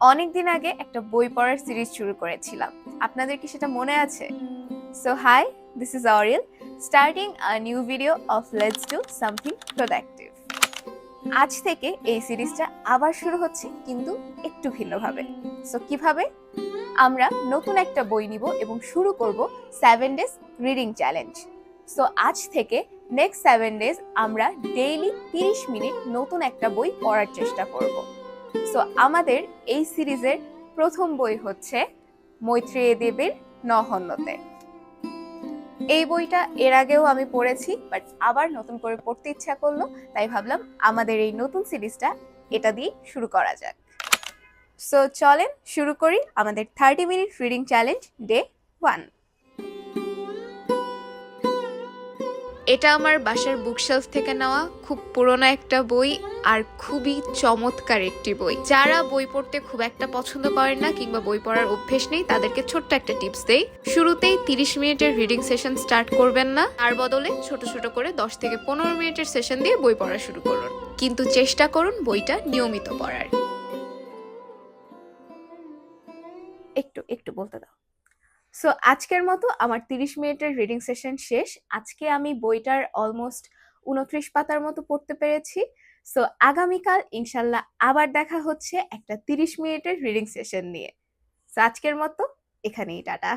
অনেক দিন আগে একটা বই পড়ার সিরিজ শুরু করেছিলাম। আপনাদের কি সেটা মনে আছে? So hi this is অরিল starting a new video of let's do something productive আজ থেকে এই সিরিজটা আবার শুরু হচ্ছে, কিন্তু একটু ভিন্নভাবে। সো কীভাবে? আমরা নতুন একটা বই নিব এবং শুরু করব seven days reading challenge so আজ থেকে নেক্সট সেভেন ডেজ আমরা ডেইলি তিরিশ মিনিট নতুন একটা বই পড়ার চেষ্টা করব। সো আমাদের এই সিরিজের প্রথম বই হচ্ছে মৈত্রেয়ী দেবীর নহন্যতে এই বইটা এর আগেও আমি পড়েছি বাট আবার নতুন করে পড়তে ইচ্ছা করল, তাই ভাবলাম আমাদের এই নতুন সিরিজটা এটা দিয়ে শুরু করা যাক। সো চলেন শুরু করি আমাদের thirty minute reading challenge day one এটা আমার বাসার বুকশেলফ থেকে নেওয়া খুব পুরোনো একটা বই আর খুবই চমৎকার একটি বই। যারা বই পড়তে খুব একটা পছন্দ করেন না কিংবা বই পড়ার অভ্যেস নেই, তাদেরকে ছোট্ট একটা টিপস দেই। শুরুতেই তিরিশ মিনিটের রিডিং সেশন স্টার্ট করবেন না, তার বদলে ছোট ছোট করে দশ থেকে পনেরো মিনিটের সেশন দিয়ে বই পড়া শুরু করুন। কিন্তু চেষ্টা করুন বইটা নিয়মিত পড়ার। একটু একটু বলতে দাও। সো আজকের মতো আমার তিরিশ মিনিটের রিডিং সেশন শেষ। আজকে আমি বইটার অলমোস্ট উনত্রিশ পাতার মতো পড়তে পেরেছি। সো আগামীকাল ইনশাল্লাহ আবার দেখা হচ্ছে একটা তিরিশ মিনিটের রিডিং সেশন নিয়ে। সো আজকের মতো এখানেই, টাটা।